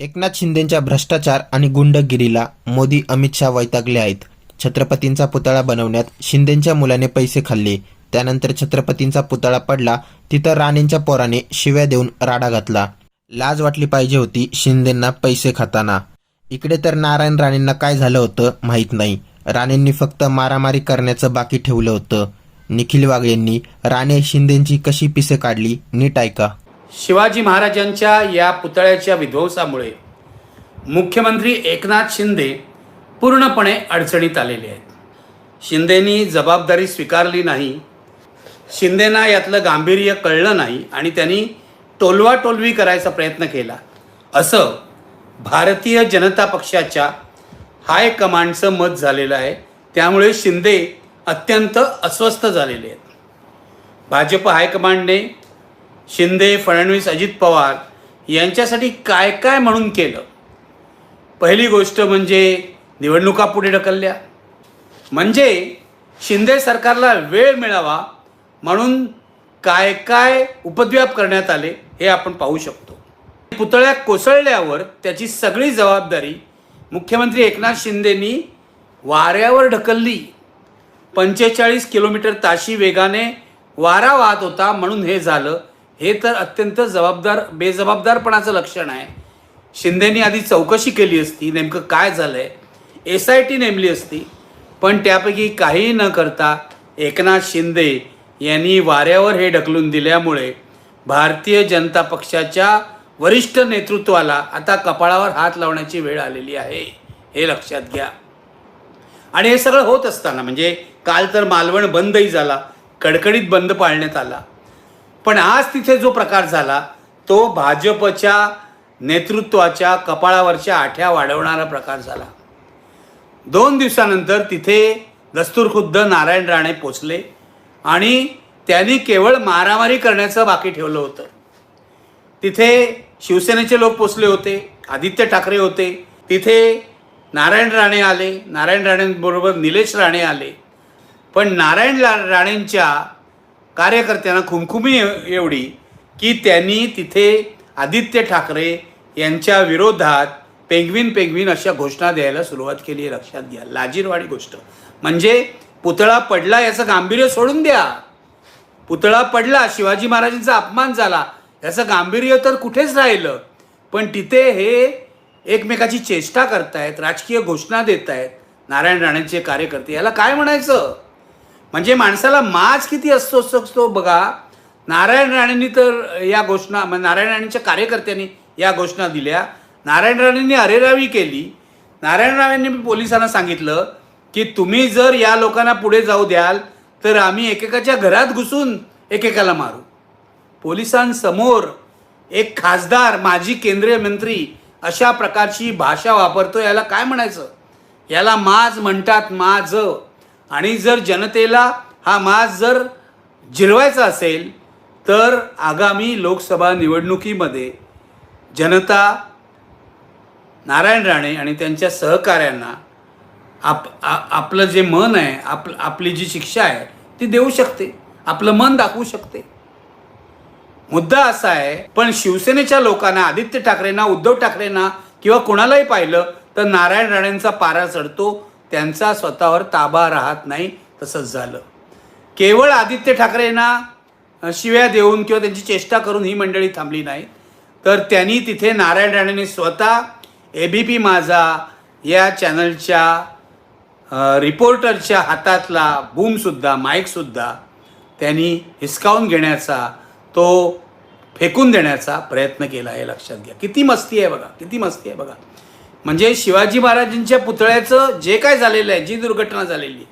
एकनाथ शिंदेंच्या भ्रष्टाचार आणि गुंडगिरीला मोदी अमित शहा वैतागले आहेत. छत्रपतींचा पुतळा बनवण्यात शिंदेंच्या मुलाने पैसे खाल्ले. त्यानंतर छत्रपतींचा पुतळा पडला तिथं राणेंच्या पोराने शिव्या देऊन राडा घातला. लाज वाटली पाहिजे होती शिंदेंना पैसे खाताना. इकडे तर नारायण राणेंना काय झालं होतं माहीत नाही. राणेंनी फक्त मारामारी करण्याचं बाकी ठेवलं होतं. निखिल वाघ यांनी राणे शिंदेंची कशी पिसे काढली? नीट ऐका. शिवाजी महाराजांच्या या पुतळ्याच्या विध्वंसामुळे मुख्यमंत्री एकनाथ शिंदे पूर्णपणे अडचणीत आलेले आहेत. शिंदेनी जबाबदारी स्वीकारली नाही. शिंदेना यातलं गांभीर्य कळलं नाही आणि त्यांनी टोलवाटोलवी करायचा प्रयत्न केला. असं भारतीय जनता पक्षाच्या हायकमांडचं मत झालेलं आहे. त्यामुळे शिंदे अत्यंत अस्वस्थ झालेले आहेत. भाजप हायकमांडने शिंदे फडणवीस अजित पवार यांच्यासाठी काय काय म्हणून केलं? पहिली गोष्ट म्हणजे निवडणुका पुढे ढकलल्या. म्हणजे शिंदे सरकारला वेळ मिळावा म्हणून काय काय उपद्व्याप करण्यात आले हे आपण पाहू शकतो. पुतळ्या कोसळल्यावर त्याची सगळी जबाबदारी मुख्यमंत्री एकनाथ शिंदेनी वाऱ्यावर ढकलली. पंचेचाळीस किलोमीटर ताशी वेगाने वारा वाहत होता म्हणून हे झालं. हे तर अत्यंत जबाबदार बेजबाबदारपणाचं लक्षण आहे. शिंदेनी आधी चौकशी केली असती नेमकं काय झालंय? एस आय टी नेमली असती पण त्यापैकी काहीही न करता एकनाथ शिंदे यांनी वाऱ्यावर हे ढकलून दिल्यामुळे भारतीय जनता पक्षाच्या वरिष्ठ नेतृत्वाला आता कपाळावर हात लावण्याची वेळ आलेली आहे हे लक्षात घ्या. आणि हे सगळं होत असताना म्हणजे काल तर मालवण बंदही झाला कडकडीत बंद पाळण्यात आला. पण आज तिथे जो प्रकार झाला तो भाजपच्या नेतृत्वाच्या कपाळावरच्या आठ्या वाढवणारा प्रकार झाला. दोन दिवसानंतर तिथे दस्तूरखुद्द नारायण राणे पोचले आणि त्यांनी केवळ मारामारी करण्याचं बाकी ठेवलं होतं. तिथे शिवसेनेचे लोक पोचले होते आदित्य ठाकरे होते. तिथे नारायण राणे आले नारायण राणेंबरोबर निलेश राणे आले. पण नारायण ला राणेंच्या कार्यकर्त्यांना खुमखुमी एवढी की त्यांनी तिथे आदित्य ठाकरे यांच्या विरोधात पेंगविन पेंगवीन अशा घोषणा द्यायला सुरुवात केली आहे लक्षात घ्या. लाजीरवाडी गोष्ट. म्हणजे पुतळा पडला याचं गांभीर्य सोडून द्या. पुतळा पडला शिवाजी महाराजांचा अपमान झाला याचं गांभीर्य तर कुठेच राहिलं. पण तिथे हे एकमेकाची चेष्टा करतायत राजकीय घोषणा देत आहेत नारायण राणेंचे कार्यकर्ते. याला काय म्हणायचं? म्हणजे माणसाला माज किती असतो असतो बघा. नारायण राणेंनी तर या घोषणा नारायण राणेंच्या कार्यकर्त्यांनी या घोषणा दिल्या. नारायण राणेंनी अरेरावी केली. नारायण राणेंनी पोलिसांना सांगितलं की तुम्ही जर या लोकांना पुढे जाऊ द्याल तर आम्ही एकेकाच्या घरात घुसून एकेकाला मारू. पोलिसांसमोर एक खासदार माजी केंद्रीय मंत्री अशा प्रकारची भाषा वापरतो याला काय म्हणायचं? याला माज म्हणतात माज. आणि जर जनतेला हा मास जर जिरवायचा असेल तर आगामी लोकसभा निवडणुकीमध्ये जनता नारायण राणे आणि त्यांच्या सहकाऱ्यांना आप आपलं जे मन आहे आप आपली जी शिक्षा आहे ती देऊ शकते. आपलं मन दाखवू शकते. मुद्दा असा आहे पण शिवसेनेच्या लोकांना आदित्य ठाकरेंना उद्धव ठाकरेंना किंवा कोणालाही पाहिलं तर नारायण राणेंचा पारा चढतो त्यांचा स्वतःवर ताबा राहत नाही तसंच झालं. केवळ आदित्य ठाकरेंना शिव्या देऊन किंवा त्यांची चेष्टा करून ही मंडळी थांबली नाही. तर त्यांनी तिथे नारायण राणेने स्वतः ए बी पी माझा या चॅनलच्या रिपोर्टरच्या हातातला बूमसुद्धा माईकसुद्धा त्यांनी हिसकावून घेण्याचा तो फेकून देण्याचा प्रयत्न केला हे लक्षात घ्या. किती मस्ती आहे बघा किती मस्ती आहे बघा. म्हणजे शिवाजी महाराजांच्या पुतळ्याचं जे काय झालेलं आहे जी दुर्घटना झालेली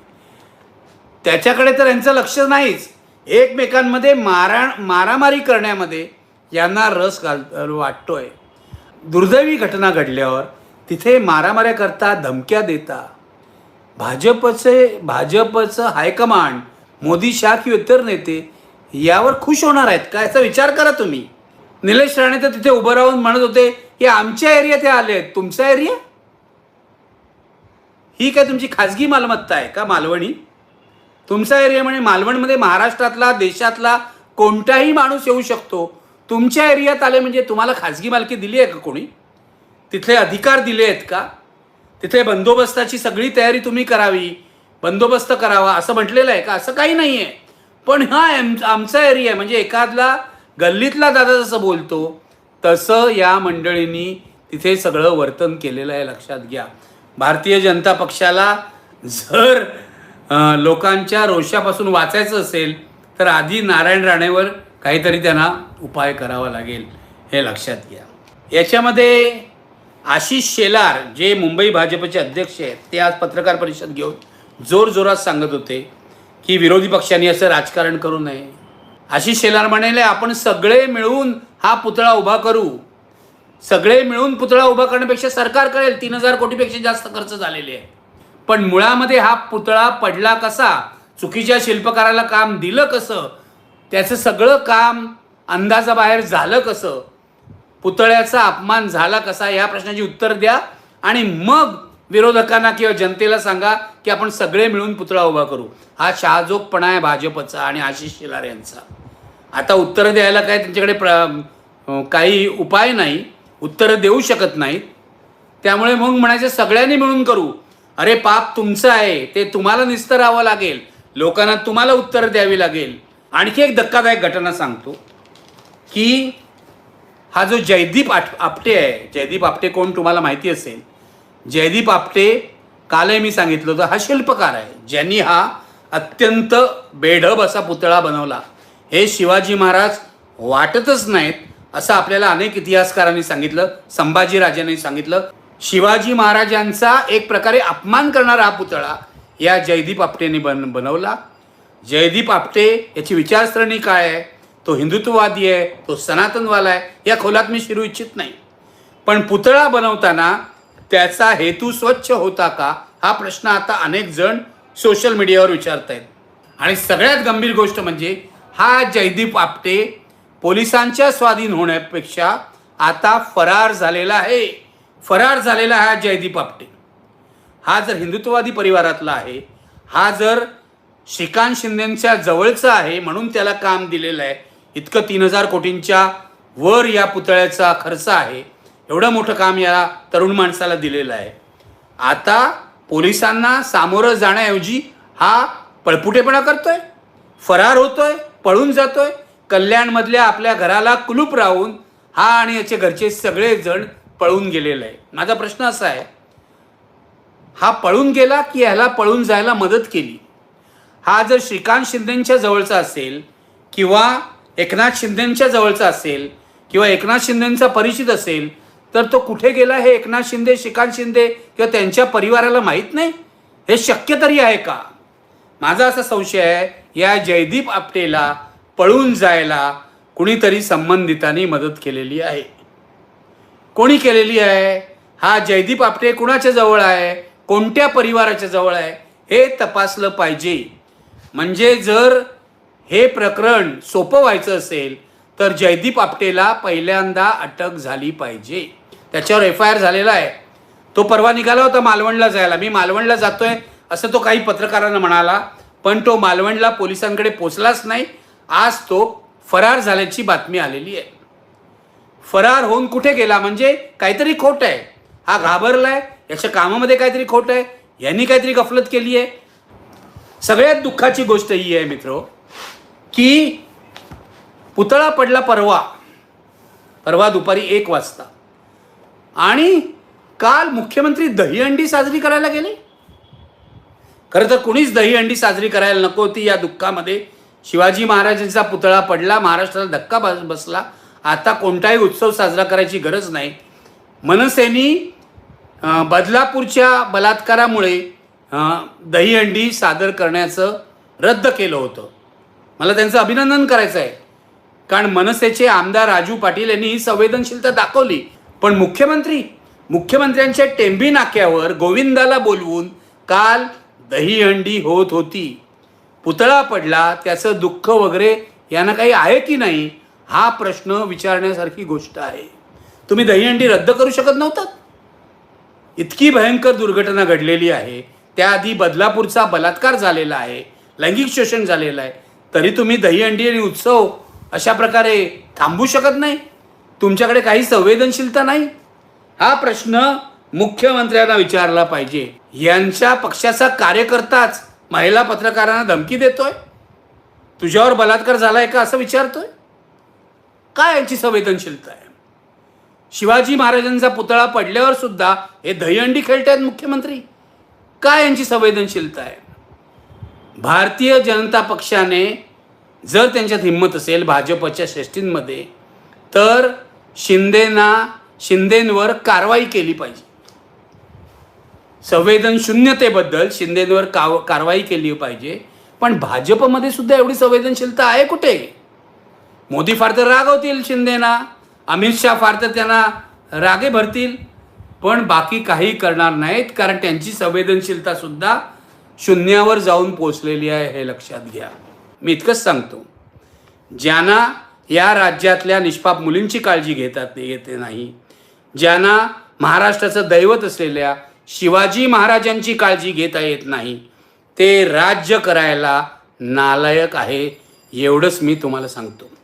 त्याच्याकडे तर यांचं लक्ष नाहीच. एकमेकांमध्ये मारा मारामारी करण्यामध्ये यांना रस घाल वाटतोय. दुर्दैवी घटना घडल्यावर तिथे मारामाऱ्या करता धमक्या देता. भाजपचे भाजपचं हायकमांड मोदी शाह किंवा इतर नेते यावर खुश होणार आहेत का? याचा विचार करा तुम्ही. निलेश राणे तर तिथे उभं राहून म्हणत होते की आमच्या एरियात हे आले आहेत तुमचा एरिया ही काय तुमची खाजगी मालमत्ता आहे का मालवणी? तुमचा एरिया म्हणजे मालवणमध्ये महाराष्ट्रातला देशातला कोणताही माणूस येऊ शकतो. तुमच्या एरियात आले म्हणजे तुम्हाला खाजगी मालकी दिली आहे का कोणी? तिथले अधिकार दिले आहेत का? तिथे बंदोबस्ताची सगळी तयारी तुम्ही करावी. बंदोबस्त करावा. असं म्हटलेलं आहे का? असं काही नाही आहे पण हा आमचा एरिया आहे. म्हणजे एखादला गल्लीतला दादा जसं बोलतो तसं या मंडळींनी तिथे सगळं वर्तन केलेलं आहे लक्षात घ्या. भारतीय जनता पक्षाला जर लोकांच्या रोषापासून वाचायचं असेल तर आधी नारायण राणेवर काहीतरी त्यांना उपाय करावा लागेल हे लक्षात घ्या. याच्यामध्ये आशिष शेलार जे मुंबई भाजपचे अध्यक्ष आहेत ते आज पत्रकार परिषद घेऊन जोरजोरात सांगत होते की विरोधी पक्षांनी असं राजकारण करू नये. आशिष शेलार म्हणाले आपण सगळे मिळून हा पुतळा उभा करू. सगळे मिळून पुतळा उभा करण्यापेक्षा सरकार करेल. तीन हजार कोटीपेक्षा जास्त खर्च झालेले आहे पण मुळामध्ये हा पुतळा पडला कसा? चुकीच्या शिल्पकाराला काम दिलं कसं? त्याचं सगळं काम अंदाजाबाहेर झालं कसं? पुतळ्याचा अपमान झाला कसा? या प्रश्नाची उत्तर द्या आणि मग विरोधकांना किंवा जनतेला सांगा की आपण सगळे मिळून पुतळा उभा करू. हा शहाजोगपणा आहे भाजपचा आणि आशिष शेलार यांचा. आता उत्तरं द्यायला काय त्यांच्याकडे प्र काही उपाय नाही उत्तरं देऊ शकत नाहीत. त्यामुळे मग म्हणायचं सगळ्यांनी मिळून करू. अरे पाप तुमचं आहे ते तुम्हाला निस्तरावं लागेल. लोकांना तुम्हाला उत्तरं द्यावी लागेल. आणखी एक धक्कादायक घटना सांगतो की हा जो जयदीप आट आपटे आहे जयदीप आपटे कोण तुम्हाला माहिती असेल? जयदीप आपटे कालही मी सांगितलं होतं हा शिल्पकार आहे. ज्यांनी हा अत्यंत बेढब असा पुतळा बनवला. हे शिवाजी महाराज वाटतच नाहीत असं आपल्याला अनेक इतिहासकारांनी सांगितलं संभाजीराजांनी सांगितलं. शिवाजी महाराजांचा एक प्रकारे अपमान करणारा हा पुतळा या जयदीप आपटेने बन बनवला. जयदीप आपटे याची विचारसरणी काय आहे? तो हिंदुत्ववादी आहे तो सनातनवाला आहे या खोलात मी शिरू इच्छित नाही. पण पुतळा बनवताना त्याचा हेतू स्वच्छ होता का? हा प्रश्न आता अनेक जण सोशल मीडियावर विचारत आहेत आणि सगळ्यात गंभीर गोष्ट म्हणजे हा जयदीप आपटे पोलिसांच्या स्वाधीन होण्यापेक्षा आता फरार झालेला आहे. फरार झालेला हा जयदीप आपटे. हा जर हिंदुत्ववादी परिवारातला आहे हा जर श्रीकांत शिंदेच्या जवळचा आहे म्हणून त्याला काम दिलेलं आहे इतकं तीन हजार कोटींच्या वर या पुतळ्याचा खर्च आहे एवढं मोठं काम या तरुण माणसाला दिलेलं आहे. आता पोलिसांना सामोरं जाण्याऐवजी हा पळपुटेपणा करतोय फरार होतोय पळून जातोय. कल्याणमधल्या आपल्या घराला कुलूप राहून हा आणि याचे घरचे सगळेजण पळून गेलेले आहे माझा प्रश्न असा आहे हा पळून गेला की ह्याला पळून जायला मदत केली? हा जर श्रीकांत शिंदेच्या जवळचा असेल किंवा एकनाथ शिंदेच्या जवळचा असेल किंवा एकनाथ शिंदेचा परिचित असेल तर तो कुठे गेला हे एकनाथ शिंदे श्रीकांत शिंदे किंवा त्यांच्या परिवाराला माहीत नाही? हे शक्य तरी आहे का? माझा असा संशय आहे या जयदीप आपटेला पळून जायला कुणीतरी संबंधितांनी मदत केलेली आहे. कोणी केलेली आहे? हा जयदीप आपटे कुणाच्या जवळ आहे? कोणत्या परिवाराच्या जवळ आहे? हे तपासलं पाहिजे. म्हणजे जर हे प्रकरण सोपं व्हायचं असेल तर जयदीप आपटेला पहिल्यांदा अटक झाली पाहिजे. त्याच्यावर एफ आय आर झालेला आहे. तो परवा निघाला होता मालवणला जायला. मी मालवणला जातोय असं तो काही पत्रकारांना म्हणाला. पण तो मालवणला पोलिसांकडे पोचलाच नाही. आज तो फरार झाल्याची बातमी आलेली आहे. फरार होऊन कुठे गेला? म्हणजे काहीतरी खोट आहे. हा घाबरलाय. याच्या कामामध्ये काहीतरी खोट आहे. यांनी काहीतरी गफलत केली आहे. सगळ्यात दुःखाची गोष्ट ही आहे मित्र की पुतळा पडला परवा. परवा दुपारी एक वाजता. आणि काल मुख्यमंत्री दहीहंडी साजरी करायला गेले? खरं तर कुणीच दहीहंडी साजरी करायला नको होती या दुःखामध्ये. शिवाजी महाराजांचा पुतळा पडला महाराष्ट्राला धक्का बस बसला. आता कोणताही उत्सव साजरा करायची गरज नाही. मनसेनी बदलापूरच्या बलात्कारामुळे दहीहंडी सादर करण्याचं रद्द केलं होतं. मला त्यांचं अभिनंदन करायचं आहे. कारण मनसेचे आमदार राजू पाटील यांनी ही संवेदनशीलता दाखवली. पण मुख्यमंत्री मुख्यमंत्र्यांच्या टेंबी नाक्यावर गोविंदाला बोलवून काल दहीहंडी होत होती. पुतळा पडला त्याचं दुःख वगैरे यांना काही आहे की नाही हा प्रश्न विचारण्यासारखी गोष्ट आहे. तुम्ही दहीहंडी रद्द करू शकत नव्हतात? इतकी भयंकर दुर्घटना घडलेली आहे. त्याआधी बदलापूरचा बलात्कार झालेला आहे लैंगिक शोषण झालेलं आहे. तरी तुम्ही दहीहंडी आणि उत्सव अशा प्रकारे थांबू शकत नाही? तुमच्याकडे काही संवेदनशीलता नाही? हा प्रश्न मुख्यमंत्र्यांना विचारला पाहिजे. यांच्या पक्षाचा कार्यकर्ताच महिला पत्रकारांना धमकी देतोय? तुझ्यावर बलात्कार झालाय का असं विचारतोय? काय यांची संवेदनशीलता आहे? शिवाजी महाराजांचा पुतळा पडल्यावर सुद्धा हे दहीहंडी खेळतायत मुख्यमंत्री? काय यांची संवेदनशीलता आहे? भारतीय जनता पक्षाने जर त्यांच्यात हिंमत असेल भाजपच्या श्रेष्ठींमध्ये तर शिंदेना शिंदेंवर कारवाई केली पाहिजे. संवेदन शून्यतेबद्दल शिंदेंवर काव कारवाई केली पाहिजे. पण भाजपमध्ये सुद्धा एवढी संवेदनशीलता आहे कुठे? मोदी फार तर रागवतील शिंदेना. अमित शहा फार तर त्यांना रागे भरतील. पण बाकी काही करणार नाहीत कारण त्यांची संवेदनशीलता सुद्धा शून्यावर जाऊन पोचलेली आहे हे लक्षात घ्या. मी इतकंच सांगतो. ज्यांना या राज्यातल्या निष्पाप मुलींची काळजी घेतात येते नाही. ज्यांना महाराष्ट्राचं दैवत असलेल्या शिवाजी महाराजांची काळजी घेता येत नाही. ते राज्य करायला नालायक आहे एवढंच मी तुम्हाला सांगतो.